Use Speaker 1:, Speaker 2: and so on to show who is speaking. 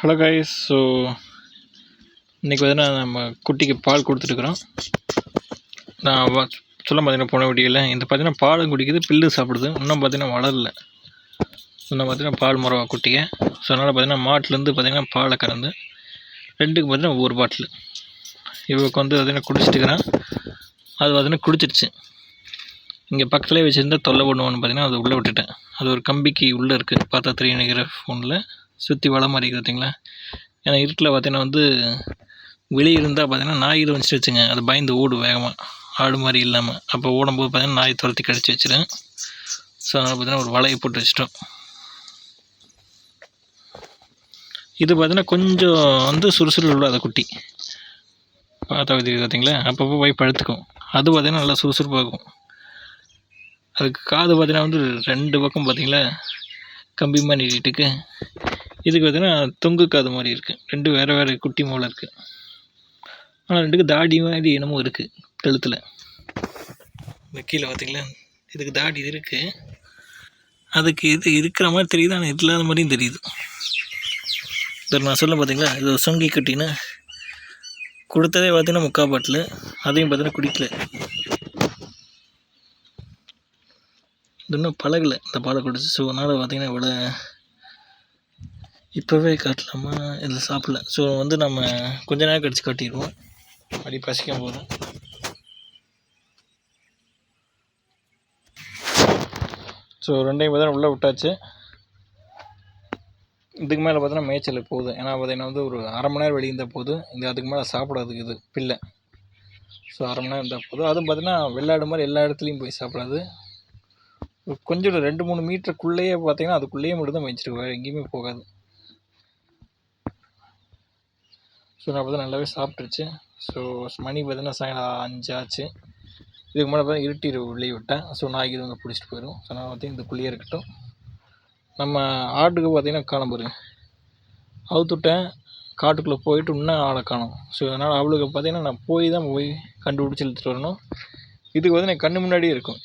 Speaker 1: Hello guys so இன்றைக்கி பார்த்தீங்கன்னா நம்ம குட்டிக்கு பால் கொடுத்துட்டுருக்குறோம். நான் சொல்ல பார்த்தீங்கன்னா போன வீடியோவில் இந்த பார்த்தீங்கன்னா பாலும் குடிக்குது பில்லு சாப்பிடுது. இன்னும் பார்த்தீங்கன்னா வளரல. இன்னும் பார்த்தீங்கன்னா பால் முறவா குட்டியை ஸோ அதனால் பார்த்தீங்கன்னா மாட்டிலேருந்து பார்த்தீங்கன்னா பாலை கறந்து ரெண்டுக்கு பார்த்தீங்கன்னா ஒவ்வொரு பாட்டில். இவருக்கு வந்து பார்த்தீங்கன்னா குடிச்சிட்டுக்கிறேன் அது பார்த்தீங்கன்னா குடிச்சிருச்சு. இங்கே பக்கத்துலேயே வச்சுருந்தா தொல்லை பண்ணுவோன்னு பார்த்தீங்கன்னா அதை உள்ளே விட்டுட்டேன். அது ஒரு கம்பிக்கு உள்ளே இருக்குது பார்த்தா தெரியும் ஃபோனில் சுற்றி வலை மாதிரி இருக்குது பார்த்தீங்களா ஏன்னா இருட்டில் பார்த்தீங்கன்னா வந்து வெளியே இருந்தால் பார்த்தீங்கன்னா நாய் இது வந்துச்சு வச்சுங்க. அது பயந்து ஓடும் வேகமாக ஆடு மாதிரி இல்லாமல் அப்போ ஓடும்போது பார்த்தீங்கன்னா நாய் துரத்தி கடிச்சு வச்சிடும் ஸோ அதனால் பார்த்தீங்கன்னா ஒரு வலையை போட்டு வச்சிட்டோம். இது பார்த்தீங்கன்னா கொஞ்சம் வந்து சுறுசுறு உள்ள குட்டி. பார்த்தா தெரியுது பார்த்தீங்களா அப்பப்போ போய் பழுத்துக்கும். அது பார்த்தீங்கன்னா நல்லா சுறுசுறுப்பாகும் அதுக்கு காது பார்த்தீங்கன்னா வந்து ரெண்டு பக்கம் பார்த்தீங்களா கம்பி மாதிரி நீட்டிட்டுக்கு இதுக்கு பார்த்தீங்கன்னா தொங்கு காது மாதிரி இருக்குது ரெண்டு வேறு வேறு குட்டி மூளை இருக்குது ஆனால் ரெண்டுக்கு தாடி மாதிரி என்னமோ இருக்குது கழுத்தில். இந்த கீழே பார்த்தீங்களா இதுக்கு தாடி இருக்குது அதுக்கு இது இருக்கிற மாதிரி தெரியுது ஆனால் இல்லாத மாதிரியும் தெரியுது. இதில் நான் சொல்ல பார்த்தீங்களா இது ஒரு சொங்கி கட்டின்னு கொடுத்ததே பார்த்தீங்கன்னா முக்கால் பாட்டில். அதையும் பார்த்தீங்கன்னா குடிக்கல. இது இன்னும் பழகலை. இந்த பாலை குடிச்சு ஸோ அதனால் பார்த்தீங்கன்னா இவ்வளோ இப்போவே காட்டலாமா? இல்லை சாப்பிடல. ஸோ வந்து நம்ம கொஞ்ச நேரம் கடிச்சு காட்டிடுவோம். அப்படி பசிக்கும் போதும் ஸோ ரெண்டையும் பார்த்தா உள்ளே விட்டாச்சு. இதுக்கு மேலே பார்த்தோன்னா மேய்ச்சல் போகுது. ஏன்னா பார்த்தீங்கன்னா வந்து ஒரு அரை மணி நேரம் வெளியே இருந்தால் போதும் இந்த அதுக்கு மேலே சாப்பிடாதுக்கு இது பிள்ளை. ஸோ அரை மணி நேரம் இருந்தால் போதும் அதுவும் பார்த்தீங்கன்னா வெள்ளாடு மாதிரி எல்லா இடத்துலையும் போய் சாப்பிடாது. கொஞ்சம் ரெண்டு மூணு மீட்டருக்குள்ளேயே பார்த்தீங்கன்னா அதுக்குள்ளேயே மட்டும் தான் மேய்ச்சிருக்கு வேறு எங்கேயுமே போகாது. ஸோ நான் பார்த்தா நல்லாவே சாப்பிட்ருச்சு ஸோ மணி பார்த்தீங்கன்னா சாயங்காலம் அஞ்சு ஆச்சு. இதுக்கு முன்னாடி பார்த்தா இருட்டிடு உள்ளே விட்டேன். ஸோ நாய்க்கு இது வந்து பிடிச்சிட்டு போயிடும் ஸோ நான் பார்த்தீங்கன்னா இதுக்குள்ளேயே இருக்கட்டும். நம்ம ஆட்டுக்கு பார்த்திங்கன்னா காணும் பாருங்க. அவுத்துட்டேன். காட்டுக்குள்ளே போயிட்டு இன்னும் ஆளை காணும். ஸோ அதனால் அவளுக்கு பார்த்திங்கன்னா நான் போய் தான் போய் கண்டுபிடிச்சி இழுத்துட்டு வரணும். இதுக்கு வந்து எனக்கு கண்ணு முன்னாடியே இருக்கும்.